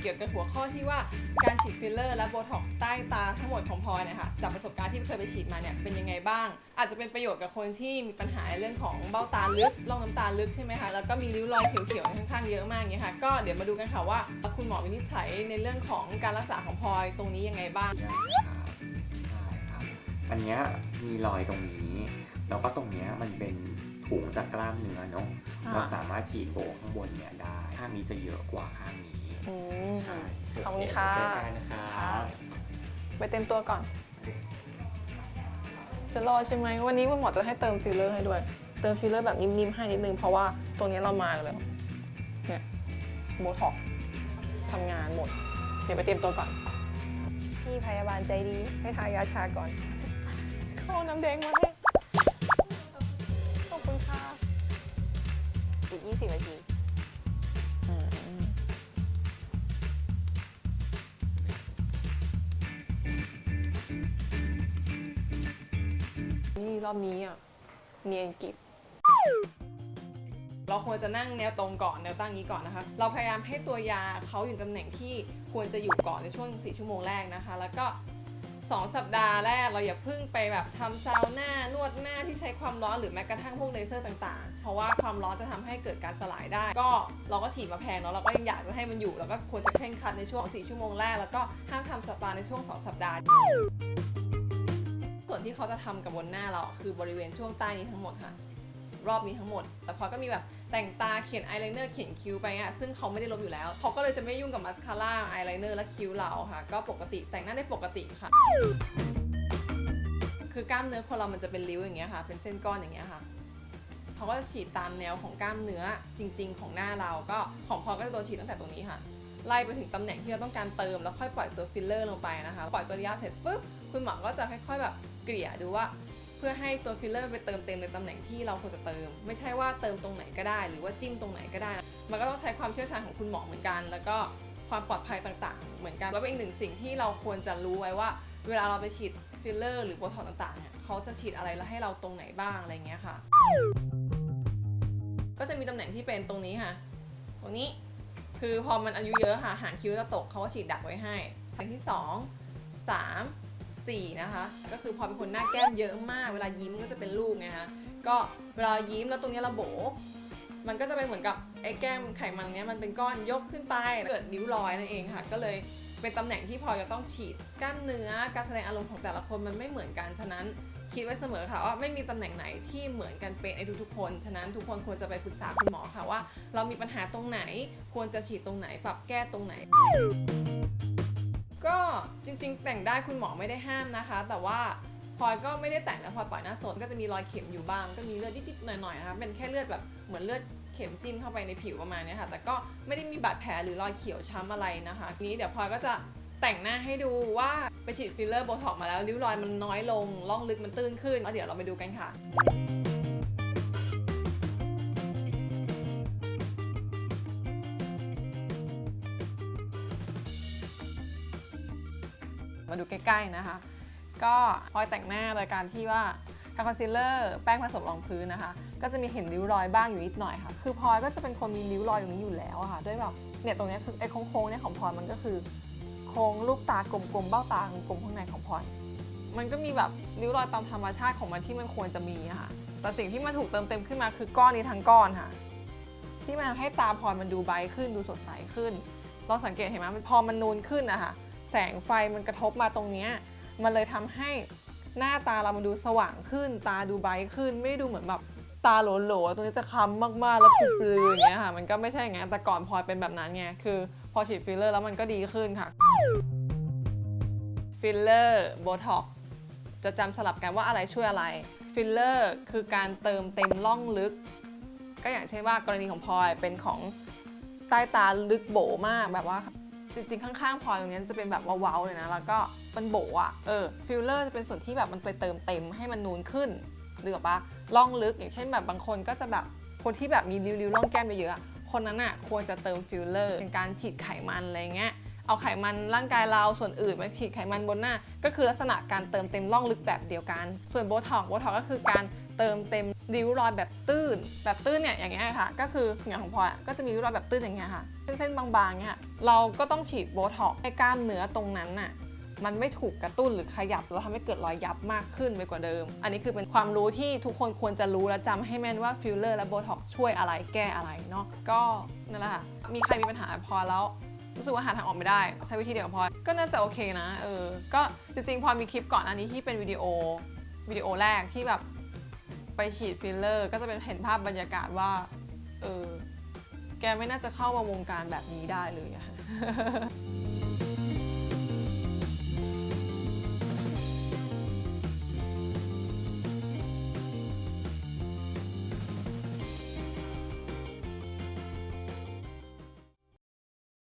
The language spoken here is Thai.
เกี่ยวกับหัวข้อที่ว่าการฉีดฟิลเลอร์และโบท็อกซ์ใต้ตาทั้งหมดของพลอยเนี่ยค่ะจากประสบการณ์ที่เคยไปฉีดมาเนี่ยเป็นยังไงบ้าง อาจจะเป็นประโยชน์กับคนที่มีปัญหาในเรื่องของเบ้าตาลึกร่องน้ำตาลึกใช่ไหมคะแล้วก็มีริ้วรอยเขียวๆค่อนข้างเยอะมากอย่างเงี้ยค่ะก็เดี๋ยวมาดูกันค่ะว่าคุณหมอวินิจฉัยในเรื่องของการรักษาของพลอยตรงนี้ยังไงบ้างได้ครับใช่ครับอันเนี้ยมีรอยตรงนี้ แล้วก็ตรงเนี้ยมันเป็นถุงจากกล้ามเนื้อเนาะค่ะเราสามารถฉีดโบข้างบนเนี่ยได้ข้างนี้จะเยอะกว่าข้างนี้ อืม ใช่ขอบคุณค่ะ เจอกันนะครัค่ะบไปเต็มตัวก่อน จะรอใช่ไหมวันนี้คุณหมอจะให้เติมฟิลเลอร์ให้ด้วย เติมฟิลเลอร์แบบนิ่มๆให้นิดนึงเพราะว่าตรงนี้เรามาแล้วเนี่ยโบท็อกซ์ทำงานหมด เดี๋ยวไปเตรียมตัวก่อน พี่พยาบาลใจดีให้ทายาชาก่อน เข้าน้ำแดงมาให้ขอบคุณค่ะ อีก 20 นาที นี่รอบนี้อะเนียนกิบเราควรจะนั่งแนวตรงก่อนแนวตั้งนี้ก่อนนะคะ เราพยายามให้ตัวยาเขาอยู่ตำแหน่งที่ควรจะอยู่ก่อนในช่วง 4 ชั่วโมงแรกนะคะ แล้วก็ 2 สัปดาห์แรกเราอย่าเพิ่งไปแบบทำซาวน่านวดหน้าที่ใช้ความร้อนหรือแม้กระทั่งพวกเลเซอร์ต่างๆ เพราะว่าความร้อนจะทำให้เกิดการสลายได้ ก็เราก็ฉีดมาแพงเนาะเราก็ยังอยากจะให้มันอยู่ แล้วก็ควรจะเคร่งครัดในช่วง 4 ชั่วโมงแรก แล้วก็ห้ามทำสปาในช่วง 2 สัปดาห์ ที่เขาจะทำกับบนหน้าเราคือบริเวณช่วงใต้นี้ทั้งหมดค่ะ รอบนี้ทั้งหมด แต่พอก็มีแบบแต่งตาเขียนอายไลเนอร์เขียนคิ้วไปอะซึ่งเขาไม่ได้ลบอยู่แล้วเขาก็เลยจะไม่ยุ่งกับมาสคาร่าอายไลเนอร์และคิ้วเราค่ะ ก็ปกติแต่งหน้าได้ปกติค่ะ คือกล้ามเนื้อคนเรามันจะเป็นริ้วอย่างเงี้ยค่ะ เป็นเส้นก้อนอย่างเงี้ยค่ะเขาก็จะฉีดตามแนวของกล้ามเนื้อจริง ๆ ของหน้าเราก็ของพอก็จะโดนฉีดตั้งแต่ตรงนี้ค่ะ ไล่ไปถึงตำแหน่งที่เราต้องการเติมแล้วค่อยปล่อยตัวฟิลเลอร์ลงไปนะคะ ปล่อยตัวยาเสร็จปุ๊บคุณหมอก็จะค่อย ๆ แบบเกลี่ยดูว่า เพื่อให้ตัวฟิลเลอร์ไปเติมเต็มในตำแหน่งที่เราควรจะเติม ไม่ใช่ว่าเติมตรงไหนก็ได้ หรือว่าจิ้มตรงไหนก็ได้ มันก็ต้องใช้ความเชี่ยวชาญของคุณหมอเหมือนกัน แล้วก็ความปลอดภัยต่างๆ เหมือนกันแล้วเป็นอีกหนึ่งสิ่งที่เราควรจะรู้ไว้ว่า เวลาเราไปฉีดฟิลเลอร์หรือโบท็อกต่างๆเนี่ยเขาจะฉีดอะไรแล้วให้เราตรงไหนบ้างอะไรเงี้ยค่ะ ก็จะมีตำแหน่งที่เป็นตรงนี้ค่ะ ตรงนี้ คือพอมันอายุเยอะค่ะหางคิ้วจะตกเขาก็ฉีดดักไว้ให้ตำแหน่งที่ 2 3 4นะคะ ก็คือพอเป็นคนหน้าแก้มเยอะมากเวลายิ้มก็จะเป็นลูกไงคะก็เวลายิ้มแล้วตรงนี้เราโบมันก็จะเป็นเหมือนกับไอ้แก้มไขมันเนี้ยมันเป็นก้อนยกขึ้นไปเกิดริ้วรอยนั่นเองค่ะ ก็เลยเป็นตำแหน่งที่พอจะต้องฉีดกล้ามเนื้อการแสดงอารมณ์ของแต่ละคนมันไม่เหมือนกันฉะนั้น คิดไว้เสมอค่ะว่าไม่มีตำแหน่งไหนที่เหมือนกันเป็นไอ้ทุกๆคน ฉะนั้นทุกคนควรจะไปปรึกษาคุณหมอค่ะว่า เรามีปัญหาตรงไหน ควรจะฉีดตรงไหน ปรับแก้ตรงไหน ก็จริงๆ แต่งได้คุณหมอไม่ได้ห้ามนะคะ แต่ว่าพลอยก็ไม่ได้แต่งนะพลอยปล่อยหน้าสดก็จะมีรอยเข็มอยู่บ้าง ก็มีเลือดนิดๆหน่อยๆนะคะเป็นแค่เลือดแบบเหมือนเลือดเข็มจิ้มเข้าไปในผิวประมาณนี้ค่ะ แต่ก็ไม่ได้มีบาดแผลหรือรอยเขียวช้ำอะไรนะคะทีนี้เดี๋ยวพลอยก็จะแต่งหน้าให้ดูว่า ไปฉีดฟิลเลอร์โบท็อกมาแล้วริ้วรอยมันน้อยลงร่องลึกมันตื้นขึ้นแล้วเดี๋ยวเราไปดูกันค่ะมาดูใกล้ๆนะคะ ก็พลอยแต่งหน้าโดยการที่ว่าทาคอนซีลเลอร์แป้งผสมรองพื้นนะคะ ก็จะมีเห็นริ้วรอยบ้างอยู่นิดหน่อยค่ะ คือพลอยก็จะเป็นคนมีริ้วรอยตรงนี้อยู่แล้วค่ะ ด้วยแบบเนี่ยตรงนี้คือไอ้โค้งๆเนี่ยของพลอยมันก็คือ ค้งลูกตากลมๆเบ้าตากลมๆข้างในของพลอยมันก็มีแบบริ้วรอยตามธรรมชาติของมันที่มันควรจะมีอะค่ะแต่สิ่งที่มาถูกเติมเต็มขึ้นมาคือก้อนนี้ทั้งก้อนค่ะ ที่มันทำให้ตาพลอยมันดูไบขึ้นดูสดใสขึ้น เราสังเกตเห็นไหมพอมันนูนขึ้นอะค่ะแสงไฟมันกระทบมาตรงนี้มันเลยทำให้หน้าตาเรามันดูสว่างขึ้น ตาดูไบขึ้น ไม่ดูเหมือนแบบตาโหลๆตรงนี้จะคล้ำมากๆแล้วปลืออย่างเงี้ยค่ะ มันก็ไม่ใช่อย่างนั้นแต่ก่อนพลอยเป็นแบบนั้นไงคือ พอฉีดฟิลเลอร์แล้วมันก็ดีขึ้นค่ะ ฟิลเลอร์โบท็อกจะจำสลับกันว่าอะไรช่วยอะไร ฟิลเลอร์คือการเติมเต็มร่องลึก ก็อย่างเช่นว่ากรณีของพลอยเป็นของใต้ตาลึกโบมากแบบว่าจริงๆ ข้างๆพลอยตรงนี้จะเป็นแบบเว้าๆเลยนะ แล้วก็มันโบอะเออฟิลเลอร์จะเป็นส่วนที่แบบมันไปเติมเต็มให้มันนูนขึ้นหรือออกปะล่องลึกอย่างเช่นแบบบางคนก็จะแบบคนที่แบบมีริ้วๆร่องแก้มเยอะๆอะ คนนั้นอะควรจะเติมฟิลเลอร์เป็นการฉีดไขมันอะไรเงี้ยเอาไขมันร่างกายเราส่วนอื่นมาฉีดไขมันบนหน้า ก็คือลักษณะการเติมเต็มร่องลึกแบบเดียวกัน ส่วนโบท็อกโบท็อกก็คือการเติมเต็มริ้วรอยแบบตื้น แบบตื้นเนี่ยอย่างเงี้ยค่ะ ก็คืออย่างของพลอยก็จะมีริ้วรอยแบบตื้นอย่างเงี้ยค่ะ เส้นๆบางๆเนี่ยเราก็ต้องฉีดโบท็อกให้กล้ามเนื้อตรงนั้นน่ะ มันไม่ถูกกระตุ้นหรือขยับแล้วทำให้เกิดรอยยับมากขึ้นไปกว่าเดิม อันนี้คือเป็นความรู้ที่ทุกคนควรจะรู้และจำให้แม่นว่าฟิลเลอร์และโบท็อกช่วยอะไรแก้อะไรเนาะก็นั่นแหละค่ะมีใครมีปัญหาพอแล้วรู้สึกว่าหาทางออกไม่ได้ ใช้วิธีเดียวกับพอ ก็น่าจะโอเคนะ เออ ก็จริงๆ พอมีคลิปก่อนอันนี้ที่เป็นวิดีโอวิดีโอแรกที่แบบไปฉีดฟิลเลอร์ ก็จะเป็นเห็นภาพบรรยากาศว่า เออ แกไม่น่าจะเข้ามาวงการแบบนี้ได้เลยอะ